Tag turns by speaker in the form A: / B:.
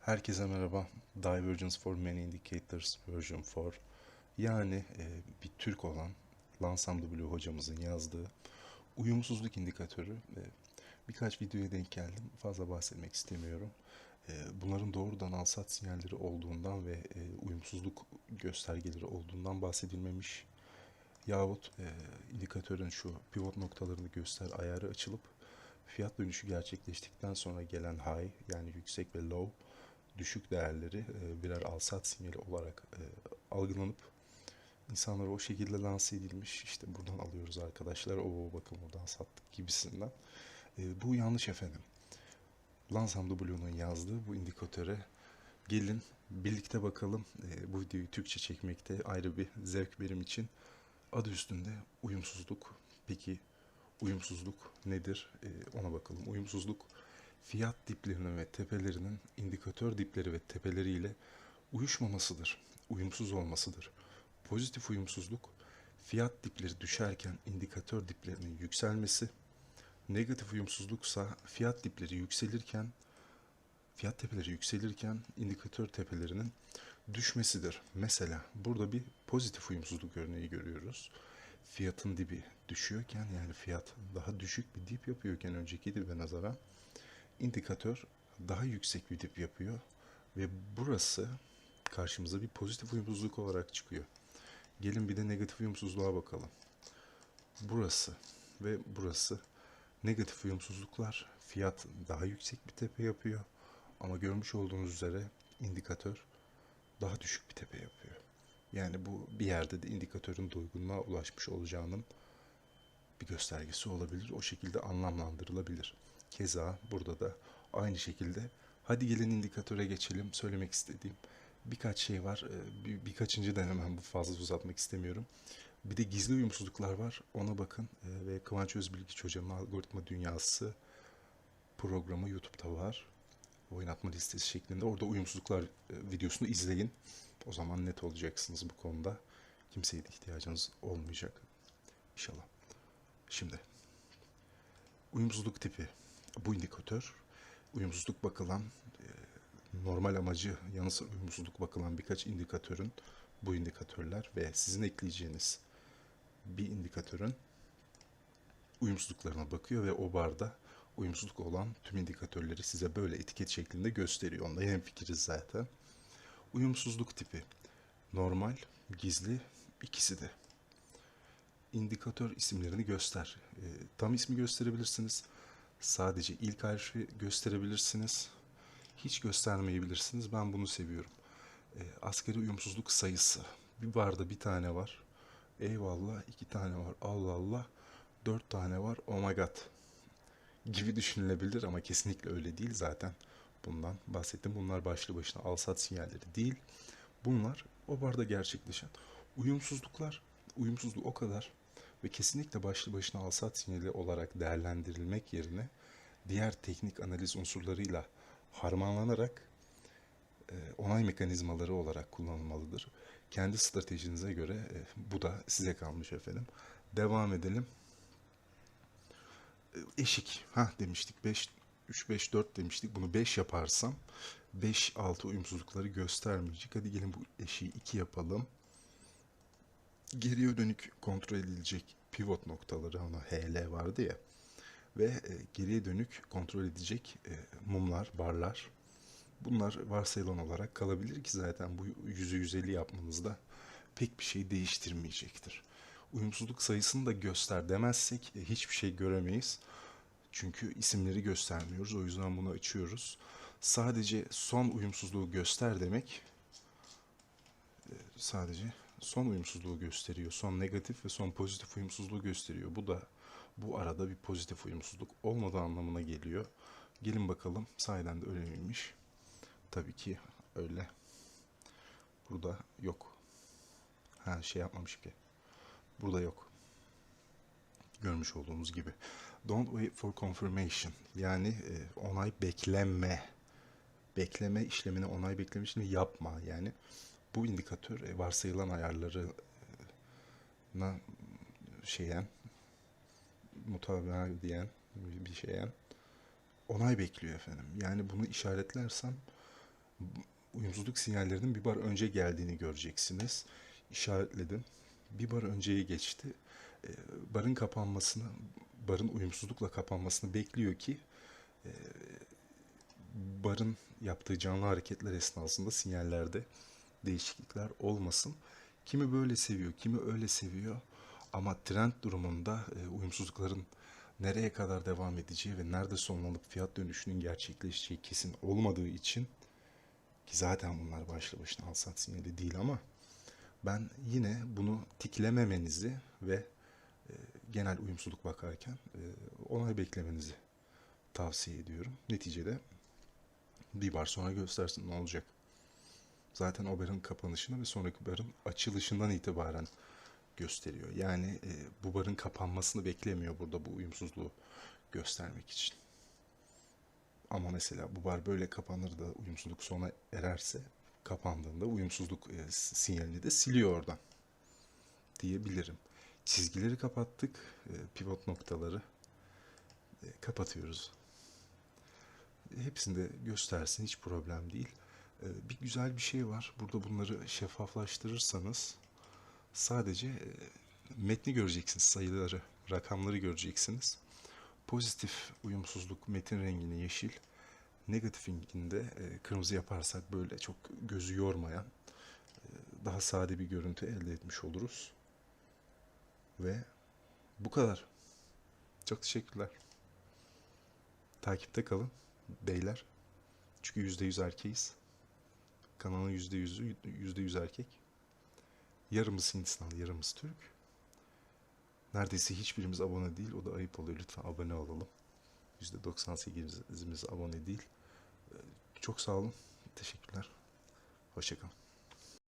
A: Herkese merhaba. Divergence for Many Indicators version 4. Yani e, bir Türk olan Lansam W hocamızın yazdığı uyumsuzluk indikatörü. E, birkaç videoya denk geldim. Fazla bahsetmek istemiyorum. E, bunların doğrudan alsat sinyalleri olduğundan ve e, uyumsuzluk göstergeleri olduğundan bahsedilmemiş. Yahut e, indikatörün şu pivot noktalarını göster ayarı açılıp fiyat dönüşü gerçekleştikten sonra gelen high yani yüksek ve low düşük değerleri e, birer alsat sinyali olarak e, algılanıp insanlara o şekilde lanse edilmiş. İşte buradan alıyoruz arkadaşlar. O bakın buradan sattık gibisinden. E, bu yanlış efendim. Lansam W'nun yazdığı bu indikatöre gelin birlikte bakalım. Bu videoyu Türkçe çekmekte ayrı bir zevk benim için. Adı üstünde uyumsuzluk. Peki uyumsuzluk nedir? Ona bakalım. Uyumsuzluk fiyat diplerinin ve tepelerinin indikatör dipleri ve tepeleriyle uyuşmamasıdır, uyumsuz olmasıdır. Pozitif uyumsuzluk, fiyat dipleri düşerken indikatör diplerinin yükselmesi, negatif uyumsuzluksa fiyat dipleri yükselirken, fiyat tepeleri yükselirken indikatör tepelerinin düşmesidir. Mesela burada bir pozitif uyumsuzluk örneği görüyoruz. Fiyatın dibi düşüyorken yani fiyat daha düşük bir dip yapıyorken önceki dibe nazaran indikatör daha yüksek bir dip yapıyor ve burası karşımıza bir pozitif uyumsuzluk olarak çıkıyor. Gelin bir de negatif uyumsuzluğa bakalım. Burası ve burası negatif uyumsuzluklar fiyat daha yüksek bir tepe yapıyor ama görmüş olduğunuz üzere indikatör daha düşük bir tepe yapıyor. Yani bu bir yerde de indikatörün doygunluğa ulaşmış olacağının bir göstergesi olabilir. O şekilde anlamlandırılabilir. Keza burada da aynı şekilde hadi gelin indikatöre geçelim söylemek istediğim birkaç şey var. Ee, Bir, birkaçıncı denemem bu fazla uzatmak istemiyorum. Bir de gizli uyumsuzluklar var. Ona bakın. Ee, Ve Kıvanç Özbilgiç hocamın Algoritma Dünyası programı YouTube'da var. Oynatma listesi şeklinde. Orada uyumsuzluklar e, videosunu izleyin. O zaman net olacaksınız bu konuda. Kimseye de ihtiyacınız olmayacak. İnşallah. Şimdi uyumsuzluk tipi bu indikatör uyumsuzluk bakılan e, normal amacı yanı sıra uyumsuzluk bakılan birkaç indikatörün bu indikatörler ve sizin ekleyeceğiniz bir indikatörün uyumsuzluklarına bakıyor ve o barda uyumsuzluk olan tüm indikatörleri size böyle etiket şeklinde gösteriyor. Onda hemfikiriz zaten. Uyumsuzluk tipi normal, gizli ikisi de indikatör isimlerini göster. E, tam ismi gösterebilirsiniz. Sadece ilk harfi gösterebilirsiniz. Hiç göstermeyebilirsiniz. Ben bunu seviyorum. E, asgari uyumsuzluk sayısı. Bir barda bir tane var. Eyvallah iki tane var. Allah Allah. Dört tane var. Oh my god. Gibi düşünülebilir ama kesinlikle öyle değil zaten. Bundan bahsettim. Bunlar başlı başına alsat sinyalleri değil. Bunlar o barda gerçekleşen uyumsuzluklar. Uyumsuzluk o kadar ve kesinlikle başlı başına alsat sinyali olarak değerlendirilmek yerine diğer teknik analiz unsurlarıyla harmanlanarak e, onay mekanizmaları olarak kullanılmalıdır. Kendi stratejinize göre e, bu da size kalmış efendim. Devam edelim. E, Eşik. Ha demiştik 5 3 5 4 demiştik. Bunu 5 yaparsam 5 6 uyumsuzlukları göstermeyecek. Hadi gelin bu eşiği 2 yapalım geriye dönük kontrol edilecek pivot noktaları ona HL vardı ya ve e, geriye dönük kontrol edecek e, mumlar, barlar bunlar varsayılan olarak kalabilir ki zaten bu yüzü 150 yapmanızda pek bir şey değiştirmeyecektir. Uyumsuzluk sayısını da göster demezsek e, hiçbir şey göremeyiz. Çünkü isimleri göstermiyoruz. O yüzden bunu açıyoruz. Sadece son uyumsuzluğu göster demek sadece son uyumsuzluğu gösteriyor. Son negatif ve son pozitif uyumsuzluğu gösteriyor. Bu da bu arada bir pozitif uyumsuzluk olmadığı anlamına geliyor. Gelin bakalım sahiden de öyle miymiş? Tabii ki öyle. Burada yok. Ha şey yapmamış ki. Burada yok. Görmüş olduğumuz gibi. Don't wait for confirmation. Yani e, onay bekleme. Bekleme işlemini onay bekleme işlemini yapma. Yani bu indikatör e, varsayılan ayarlarına şeyen mutabaa diyen bir şeyen onay bekliyor efendim. Yani bunu işaretlersem uyumsuzluk sinyallerinin bir bar önce geldiğini göreceksiniz. İşaretledim. Bir bar önceye geçti. E, barın kapanmasını, barın uyumsuzlukla kapanmasını bekliyor ki e, barın yaptığı canlı hareketler esnasında sinyallerde değişiklikler olmasın. Kimi böyle seviyor, kimi öyle seviyor. Ama trend durumunda e, uyumsuzlukların nereye kadar devam edeceği ve nerede sonlanıp fiyat dönüşünün gerçekleşeceği kesin olmadığı için ki zaten bunlar başlı başına al sat sinyali değil ama ben yine bunu tiklememenizi ve e, genel uyumsuzluk bakarken e, onay beklemenizi tavsiye ediyorum. Neticede bir bar sonra göstersin ne olacak. Zaten o barın kapanışını ve sonraki barın açılışından itibaren gösteriyor. Yani e, bu barın kapanmasını beklemiyor burada bu uyumsuzluğu göstermek için. Ama mesela bu bar böyle kapanır da uyumsuzluk sona ererse kapandığında uyumsuzluk e, sinyalini de siliyor oradan diyebilirim. Çizgileri kapattık. E, pivot noktaları e, kapatıyoruz. Hepsinde göstersin hiç problem değil. E, bir güzel bir şey var. Burada bunları şeffaflaştırırsanız sadece e, metni göreceksiniz, sayıları, rakamları göreceksiniz. Pozitif uyumsuzluk metin rengini yeşil, negatifinkinde e, kırmızı yaparsak böyle çok gözü yormayan e, daha sade bir görüntü elde etmiş oluruz. Ve bu kadar. Çok teşekkürler. Takipte kalın beyler. Çünkü %100 erkeğiz. Kanalın %100'ü %100 erkek. Yarımız Hindistanlı, yarımız Türk. Neredeyse hiçbirimiz abone değil. O da ayıp oluyor. Lütfen abone olalım. %98'imiz abone değil. Ee, Çok sağ olun. Teşekkürler. Hoşçakalın.